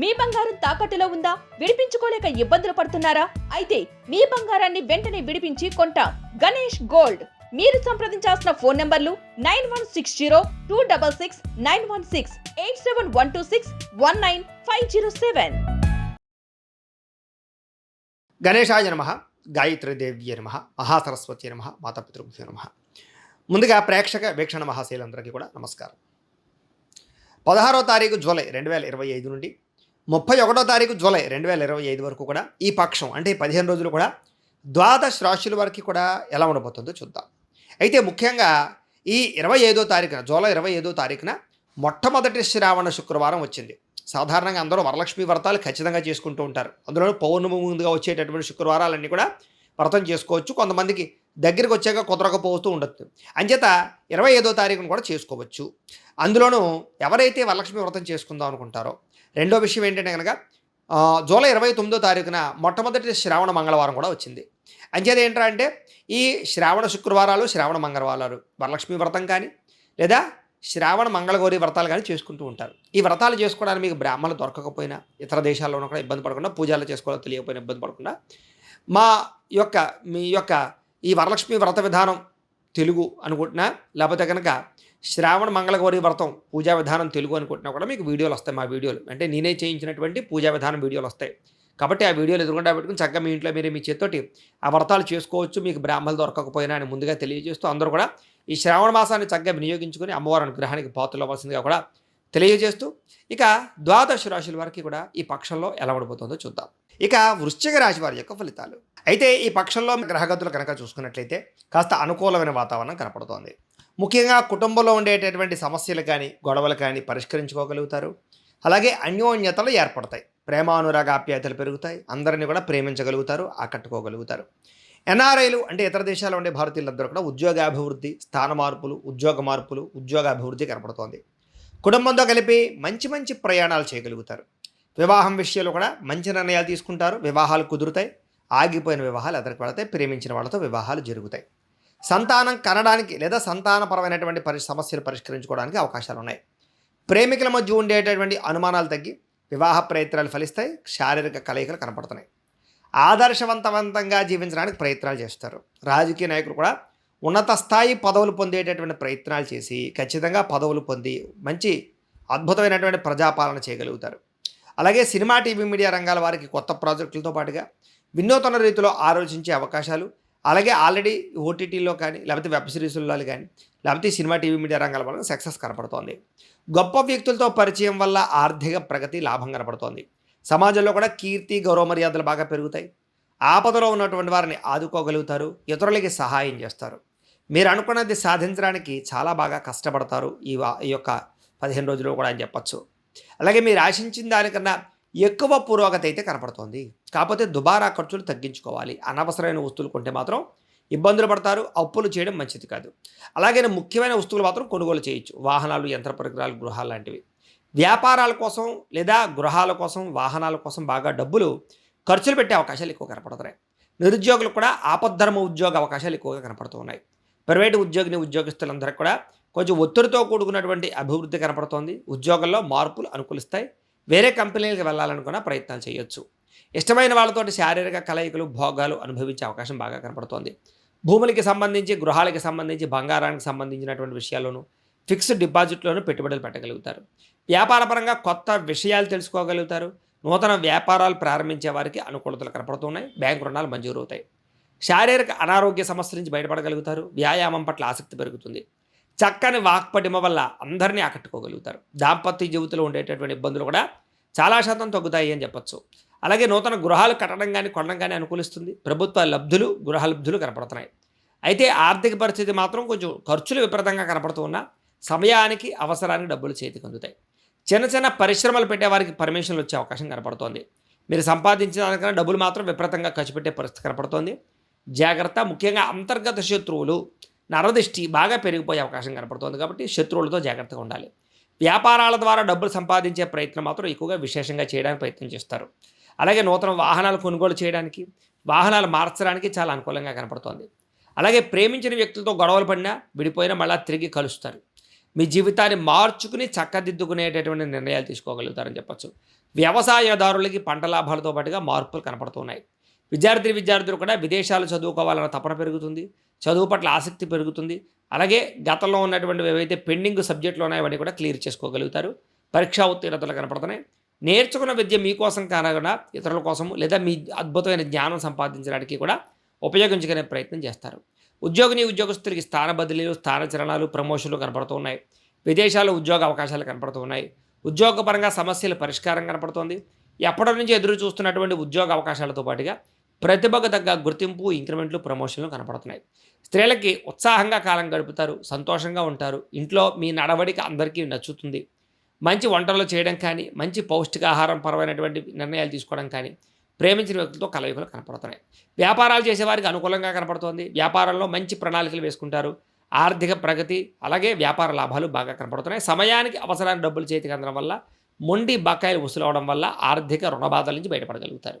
మీ బంగారం తాకట్టులో ఉందా? విడిపించుకోలేక ఇబ్బందులు పడుతున్నారా? అయితే మీ బంగారాన్ని వెంటనే విడిపించి కొంటాం. గణేష్ గోల్డ్. మీరు సంప్రదించాల్సిన ఫోన్ నంబర్లు nine one six zero two double six nine one six eight seven one two six one nine five zero seven. గణేశాయ నమ దేవి నమ మహాసరస్వతి నమ మాతాపితృభ్యో నమ. ముందుగా ప్రేక్షక వీక్షణ మహాశైలందరికీ కూడా నమస్కారం. పదహారో తారీఖు జూలై రెండు వేల ఇరవై ఐదు నుండి ముప్పై ఒకటో తారీఖు జూలై రెండు వేల ఇరవై ఐదు వరకు కూడా ఈ పక్షం అంటే పదిహేను రోజులు కూడా ద్వాదశ రాశుల వరకు కూడా ఎలా ఉండబోతుందో చూద్దాం. అయితే ముఖ్యంగా ఈ ఇరవై ఐదో తారీఖున జూలై ఇరవై ఐదో తారీఖున మొట్టమొదటి శ్రావణ శుక్రవారం వచ్చింది. సాధారణంగా అందరూ వరలక్ష్మి వ్రతాలు ఖచ్చితంగా చేసుకుంటూ ఉంటారు. అందులో పౌర్ణమి ముందుగా వచ్చేటటువంటి శుక్రవారాలన్నీ కూడా వ్రతం చేసుకోవచ్చు. కొంతమందికి దగ్గరికి వచ్చాక కుదరకపోతూ ఉండొచ్చు. అంచేత ఇరవై ఐదో తారీఖున కూడా చేసుకోవచ్చు. అందులోనూ ఎవరైతే వరలక్ష్మి వ్రతం చేసుకుందాం అనుకుంటారో రెండో విషయం ఏంటంటే కనుక జూలై ఇరవై తొమ్మిదో తారీఖున మొట్టమొదటి శ్రావణ మంగళవారం కూడా వచ్చింది. అంచేది ఏంట్రా అంటే ఈ శ్రావణ శుక్రవారాలు శ్రావణ మంగళవారాలు వరలక్ష్మి వ్రతం కానీ లేదా శ్రావణ మంగళగౌరి వ్రతాలు కానీ చేసుకుంటూ ఉంటారు. ఈ వ్రతాలు చేసుకోవడానికి మీకు బ్రాహ్మణులు దొరకకపోయినా ఇతర దేశాల్లోనూ కూడా ఇబ్బంది పడకుండా పూజలు చేసుకోవాలో తెలియకపోయినా ఇబ్బంది పడకుండా మా యొక్క మీ యొక్క ఈ వరలక్ష్మి వ్రత విధానం తెలుగు అనుకుంటున్నా లేకపోతే కనుక శ్రావణ మంగళగౌరి వ్రతం పూజా విధానం తెలుగు అనుకుంటున్నా కూడా మీకు వీడియోలు వస్తాయి మా వీడియోలు. అంటే నేనే చేయించినటువంటి పూజా విధానం వీడియోలు వస్తాయి. కాబట్టి ఆ వీడియోలు ఎదురుకుండా పెట్టుకుని చక్కగా మీ ఇంట్లో మీరు మీ చేత్తోటి ఆ వ్రతాలు చేసుకోవచ్చు మీకు బ్రాహ్మణులు దొరకకపోయినా అని ముందుగా తెలియజేస్తూ అందరూ కూడా ఈ శ్రావణ మాసాన్ని చక్కగా వినియోగించుకొని అమ్మవారి అనుగ్రహానికి పాత్రలు అవ్వాల్సిందిగా కూడా తెలియజేస్తూ ఇక ద్వాదశ రాశుల వారికి కూడా ఈ పక్షంలో ఎలా ఉండబోతుందో చూద్దాం. ఇక వృశ్చిక రాశి వారి యొక్క ఫలితాలు. అయితే ఈ పక్షంలో గ్రహగతులు కనుక చూసుకున్నట్లయితే కాస్త అనుకూలమైన వాతావరణం కనపడుతోంది. ముఖ్యంగా కుటుంబంలో ఉండేటటువంటి సమస్యలు కానీ గొడవలు కానీ పరిష్కరించుకోగలుగుతారు. అలాగే అన్యోన్యతలు ఏర్పడతాయి. ప్రేమానురాగ ఆప్యాయతలు పెరుగుతాయి. అందరినీ కూడా ప్రేమించగలుగుతారు ఆకట్టుకోగలుగుతారు. ఎన్ఆర్ఐలు అంటే ఇతర దేశాల్లో ఉండే భారతీయులందరూ కూడా ఉద్యోగాభివృద్ధి స్థాన మార్పులు ఉద్యోగ మార్పులు ఉద్యోగాభివృద్ధి కనపడుతోంది. కుటుంబంతో కలిపి మంచి మంచి ప్రయాణాలు చేయగలుగుతారు. వివాహం విషయంలో కూడా మంచి నిర్ణయాలు తీసుకుంటారు. వివాహాలు కుదురుతాయి. ఆగిపోయిన వివాహాలు ఎదరికి పడతాయి. ప్రేమించిన వాళ్ళతో వివాహాలు జరుగుతాయి. సంతానం కనడానికి లేదా సంతానపరమైనటువంటి పరి సమస్యలు పరిష్కరించుకోవడానికి అవకాశాలు ఉన్నాయి ప్రేమికుల మధ్య ఉండేటటువంటి అనుమానాలు తగ్గి వివాహ ప్రయత్నాలు ఫలిస్తాయి శారీరక కలయికలు కనపడుతున్నాయి. ఆదర్శవంతవంతంగా జీవించడానికి ప్రయత్నాలు చేస్తారు. రాజకీయ నాయకులు కూడా ఉన్నత స్థాయి పదవులు పొందేటటువంటి ప్రయత్నాలు చేసి ఖచ్చితంగా పదవులు పొంది మంచి అద్భుతమైనటువంటి ప్రజాపాలన చేయగలుగుతారు. అలాగే సినిమా టీవీ మీడియా రంగాల వారికి కొత్త ప్రాజెక్టులతో పాటుగా వినూతన రీతిలో ఆలోచించే అవకాశాలు అలాగే ఆల్రెడీ ఓటీటీలో కానీ లేకపోతే వెబ్ సిరీస్లలో కానీ లేకపోతే సినిమా టీవీ మీడియా రంగాల వల్ల సక్సెస్ కనపడుతోంది. గొప్ప వ్యక్తులతో పరిచయం వల్ల ఆర్థిక ప్రగతి లాభం కనపడుతోంది. సమాజంలో కూడా కీర్తి గౌరవ మర్యాదలు బాగా పెరుగుతాయి. ఆపదలో ఉన్నటువంటి వారిని ఆదుకోగలుగుతారు ఇతరులకి సహాయం చేస్తారు. మీరు అనుకున్నది సాధించడానికి చాలా బాగా కష్టపడతారు ఈ వా- ఈ యొక్క పదిహేను రోజులు కూడా అని చెప్పచ్చు. అలాగే మీరు ఆశించిన దానికన్నా ఎక్కువ పురోగతి అయితే కనపడుతోంది. కాకపోతే దుబారా ఖర్చులు తగ్గించుకోవాలి. అనవసరమైన వస్తువులు కొంటే మాత్రం ఇబ్బందులు పడతారు. అప్పులు చేయడం మంచిది కాదు. అలాగే ముఖ్యమైన వస్తువులు మాత్రం కొనుగోలు చేయొచ్చు. వాహనాలు యంత్ర పరికరాలు గృహాలు లాంటివి. వ్యాపారాల కోసం లేదా గృహాల కోసం వాహనాల కోసం బాగా డబ్బులు ఖర్చులు పెట్టే అవకాశాలు ఎక్కువ కనపడుతున్నాయి. నిరుద్యోగులు కూడా ఆపద్ధర్మ ఉద్యోగ అవకాశాలు ఎక్కువగా కనపడుతున్నాయి. ప్రైవేటు ఉద్యోగిని ఉద్యోగస్తులందరికీ కూడా కొంచెం ఒత్తిడితో కూడుకున్నటువంటి అభివృద్ధి కనపడుతోంది. ఉద్యోగంలో మార్పులు అనుకూలిస్తాయి. వేరే కంపెనీలకు వెళ్ళాలనుకున్న ప్రయత్నం చేయొచ్చు. ఇష్టమైన వాళ్ళతోటి శారీరక కలయికలు భోగాలు అనుభవించే అవకాశం బాగా కనపడుతోంది. భూములకి సంబంధించి గృహాలకి సంబంధించి బంగారానికి సంబంధించినటువంటి విషయాల్లోనూ ఫిక్స్డ్ డిపాజిట్లోనూ పెట్టుబడులు పెట్టగలుగుతారు. వ్యాపారపరంగా కొత్త విషయాలు తెలుసుకోగలుగుతారు. నూతన వ్యాపారాలు ప్రారంభించే వారికి అనుకూలతలు కనపడుతున్నాయి. బ్యాంకు రుణాలు మంజూరు అవుతాయి శారీరక అనారోగ్య సమస్య నుంచి బయటపడగలుగుతారు. వ్యాయామం పట్ల ఆసక్తి పెరుగుతుంది. చక్కని వాక్పటిమ వల్ల అందరినీ ఆకట్టుకోగలుగుతారు. దాంపత్య జీవితంలో ఉండేటటువంటి ఇబ్బందులు కూడా చాలా శాతం తగ్గుతాయి అని చెప్పొచ్చు. అలాగే నూతన గృహాలు కట్టడం కానీ కొనడం కానీ అనుకూలిస్తుంది. ప్రభుత్వ లబ్ధులు గృహ లబ్ధులు కనపడుతున్నాయి. అయితే ఆర్థిక పరిస్థితి మాత్రం కొంచెం ఖర్చులు విపరీతంగా కనపడుతూ ఉన్నా సమయానికి అవసరానికి డబ్బులు చేతికి అందుతాయి. చిన్న చిన్న పరిశ్రమలు పెట్టేవారికి పర్మిషన్లు వచ్చే అవకాశం కనపడుతోంది. మీరు సంపాదించిన దానికన్నా డబ్బులు మాత్రం విపరీతంగా ఖర్చు పెట్టే పరిస్థితి కనపడుతోంది. జాగ్రత్త ముఖ్యంగా అంతర్గత శత్రువులు నరదిష్టి బాగా పెరిగిపోయే అవకాశం కనపడుతోంది కాబట్టి శత్రువులతో జాగ్రత్తగా ఉండాలి. వ్యాపారాల ద్వారా డబ్బులు సంపాదించే ప్రయత్నం మాత్రం ఎక్కువగా విశేషంగా చేయడానికి ప్రయత్నం చేస్తారు. అలాగే నూతన వాహనాలు కొనుగోలు చేయడానికి వాహనాలు మార్చడానికి చాలా అనుకూలంగా కనపడుతోంది. అలాగే ప్రేమించిన వ్యక్తులతో గొడవలు పడినా విడిపోయినా మళ్ళీ తిరిగి కలుస్తారు. మీ జీవితాన్ని మార్చుకుని చక్కదిద్దుకునేటటువంటి నిర్ణయాలు తీసుకోగలుగుతారని చెప్పొచ్చు. వ్యవసాయదారులకి పంట లాభాలతో పాటుగా మార్పులు కనపడుతున్నాయి విద్యార్థి విద్యార్థులు కూడా విదేశాలు చదువుకోవాలన్న తపన పెరుగుతుంది. చదువు పట్ల ఆసక్తి పెరుగుతుంది. అలాగే గతంలో ఉన్నటువంటి ఏవైతే పెండింగ్ సబ్జెక్టులు ఉన్నాయో అవన్నీ కూడా క్లియర్ చేసుకోగలుగుతారు. పరీక్షా ఉత్తీర్ణతలు కనపడుతున్నాయి. నేర్చుకున్న విద్య మీకోసం కానకుండా ఇతరుల కోసము లేదా మీ అద్భుతమైన జ్ఞానం సంపాదించడానికి కూడా ఉపయోగించుకునే ప్రయత్నం చేస్తారు. ఉద్యోగిని ఉద్యోగస్తులకి స్థాన బదిలీలు స్థానచరణాలు ప్రమోషన్లు కనపడుతూ ఉన్నాయి. విదేశాల్లో ఉద్యోగ అవకాశాలు కనపడుతూ ఉన్నాయి. ఉద్యోగపరంగా సమస్యల పరిష్కారం కనపడుతోంది. ఎప్పటి నుంచి ఎదురు చూస్తున్నటువంటి ఉద్యోగ అవకాశాలతో పాటుగా ప్రతిభకు తగ్గ గుర్తింపు ఇంక్రిమెంట్లు ప్రమోషన్లు కనపడుతున్నాయి. స్త్రీలకి ఉత్సాహంగా కాలం గడుపుతారు సంతోషంగా ఉంటారు. ఇంట్లో మీ నడవడిక అందరికీ నచ్చుతుంది. మంచి వంటలు చేయడం కానీ మంచి పౌష్టికాహారం పరమైనటువంటి నిర్ణయాలు తీసుకోవడం కానీ ప్రేమించిన వ్యక్తులతో కలయికలు కనపడుతున్నాయి. వ్యాపారాలు చేసేవారికి అనుకూలంగా కనపడుతోంది. వ్యాపారంలో మంచి ప్రణాళికలు వేసుకుంటారు. ఆర్థిక ప్రగతి అలాగే వ్యాపార లాభాలు బాగా కనపడుతున్నాయి. సమయానికి అవసరానికి డబ్బులు చేతికి అందడం వల్ల మొండి బకాయిలు వసూలవడం వల్ల ఆర్థిక రుణబాధల నుంచి బయటపడగలుగుతారు.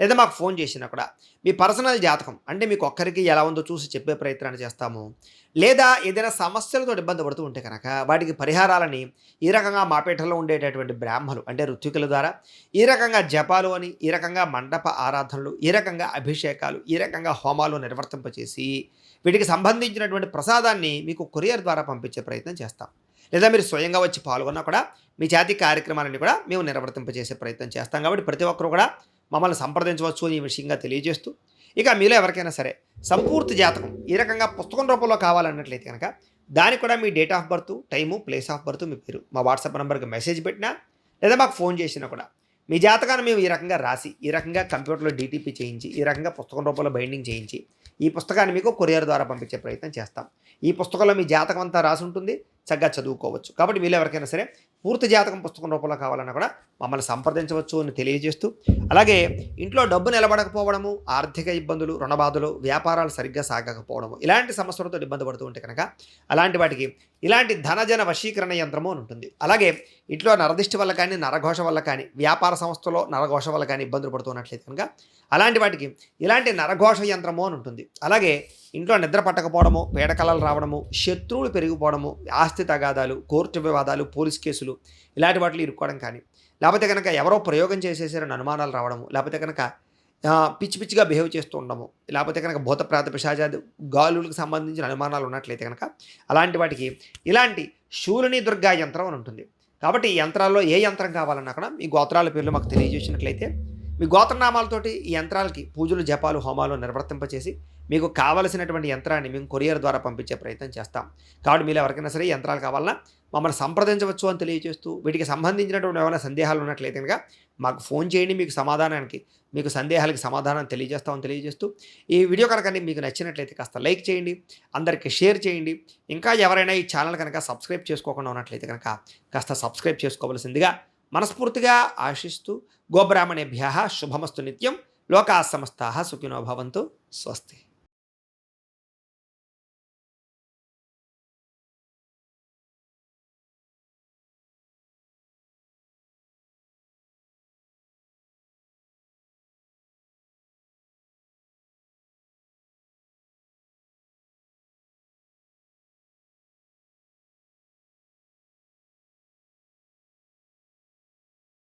లేదా మాకు ఫోన్ చేసినా కూడా మీ పర్సనల్ జాతకం అంటే మీకు ఒక్కరికి ఎలా ఉందో చూసి చెప్పే ప్రయత్నాన్ని చేస్తాము. లేదా ఏదైనా సమస్యలతో ఇబ్బంది పడుతూ ఉంటే కనుక వాటికి పరిహారాలని ఈ రకంగా మాపేటలో ఉండేటటువంటి బ్రాహ్మలు అంటే ఋత్వికుల ద్వారా ఈ రకంగా జపాలు అని ఈ రకంగా మండప ఆరాధనలు ఈ రకంగా అభిషేకాలు ఈ రకంగా హోమాలు నిర్వర్తింపచేసి వీటికి సంబంధించినటువంటి ప్రసాదాన్ని మీకు కొరియర్ ద్వారా పంపించే ప్రయత్నం చేస్తాం. లేదా మీరు స్వయంగా వచ్చి పాల్గొన్నా కూడా మీ జాతి కార్యక్రమాలని కూడా మేము నిర్వర్తింపజేసే ప్రయత్నం చేస్తాం. కాబట్టి ప్రతి ఒక్కరు కూడా మమ్మల్ని సంప్రదించవచ్చు అని ఈ విషయంగా తెలియజేస్తూ ఇక మీలో ఎవరికైనా సరే సంపూర్తి జాతకం ఈ రకంగా పుస్తకం రూపంలో కావాలన్నట్లయితే కనుక దానికి కూడా మీ date of birth time place of birth మీ పేరు మా వాట్సాప్ నెంబర్కి మెసేజ్ పెట్టినా లేదా మాకు ఫోన్ చేసినా కూడా మీ జాతకాన్ని మేము ఈ రకంగా రాసి ఈ రకంగా కంప్యూటర్లో డీటీపీ చేయించి ఈ రకంగా పుస్తకం రూపంలో బైండింగ్ చేయించి ఈ పుస్తకాన్ని మీకు కొరియర్ ద్వారా పంపించే ప్రయత్నం చేస్తాం. ఈ పుస్తకంలో మీ జాతకం అంతా రాసి ఉంటుంది చక్కగా చదువుకోవచ్చు. కాబట్టి మీరు ఎవరికైనా సరే పూర్తి జాతకం పుస్తకం రూపంలో కావాలన్నా కూడా మమ్మల్ని సంప్రదించవచ్చు అని తెలియజేస్తూ అలాగే ఇంట్లో డబ్బు నిలబడకపోవడము ఆర్థిక ఇబ్బందులు రుణబాధలు వ్యాపారాలు సరిగ్గా సాగకపోవడము ఇలాంటి సమస్యలతో ఇబ్బంది పడుతూ ఉంటే కనుక అలాంటి వాటికి ఇలాంటి ధనజన వశీకరణ యంత్రము అని ఉంటుంది. అలాగే ఇంట్లో నరదిష్టి వల్ల కానీ నరఘోష వల్ల కానీ వ్యాపార సంస్థలో నరఘోష వల్ల కానీ ఇబ్బందులు పడుతున్నట్లయితే కనుక అలాంటి వాటికి ఇలాంటి నరఘోష యంత్రము అని ఉంటుంది. అలాగే ఇంట్లో నిద్ర పట్టకపోవడము పేడకలలు రావడము శత్రువులు పెరిగిపోవడము ఆస్తి తగాదాలు కోర్టు వివాదాలు పోలీస్ కేసులు ఇలాంటి వాటిలో ఇరుక్కోవడం కానీ లేకపోతే కనుక ఎవరో ప్రయోగం చేసేసారని అనుమానాలు రావడము లేకపోతే కనుక పిచ్చి పిచ్చిగా బిహేవ్ చేస్తూ ఉండము. లేకపోతే కనుక భూత ప్రాత పిశాచాది గాలులకు సంబంధించిన అనుమానాలు ఉన్నట్లయితే కనుక అలాంటి వాటికి ఇలాంటి శూలిని దుర్గా యంత్రం అని ఉంటుంది. కాబట్టి ఈ యంత్రాల్లో ఏ యంత్రం కావాలన్నా కూడా మీ గోత్రాల పేర్లు మాకు తెలియజేసినట్లయితే మీ గోత్రనామాలతోటి ఈ యంత్రాలకి పూజలు జపాలు హోమాలు నిర్వర్తింపచేసి మీకు కావలసినటువంటి యంత్రాన్ని మేము కొరియర్ ద్వారా పంపించే ప్రయత్నం చేస్తాం. కాబట్టి మీరు ఎవరికైనా సరే యంత్రాలు కావాలన్నా మమ్మల్ని సంప్రదించవచ్చు అని తెలియజేస్తూ వీటికి సంబంధించినటువంటి ఏమైనా సందేహాలు ఉన్నట్లయితే కనుక మాకు ఫోన్ చేయండి. మీకు సమాధానానికి మీకు సందేహాలకి సమాధానం తెలియజేస్తామని తెలియజేస్తూ ఈ వీడియో కనుక మీకు నచ్చినట్లయితే కాస్త లైక్ చేయండి అందరికీ షేర్ చేయండి. ఇంకా ఎవరైనా ఈ ఛానల్ కనుక సబ్స్క్రైబ్ చేసుకోకుండా ఉన్నట్లయితే కనుక కాస్త సబ్స్క్రైబ్ చేసుకోవాల్సిందిగా మనస్ఫూర్తిగా ఆశిస్తూ గోబ్రాహ్మణేభ్య శుభమస్తు నిత్యం. లోకా సమస్త సుఖినో భవంతు. స్వస్తి.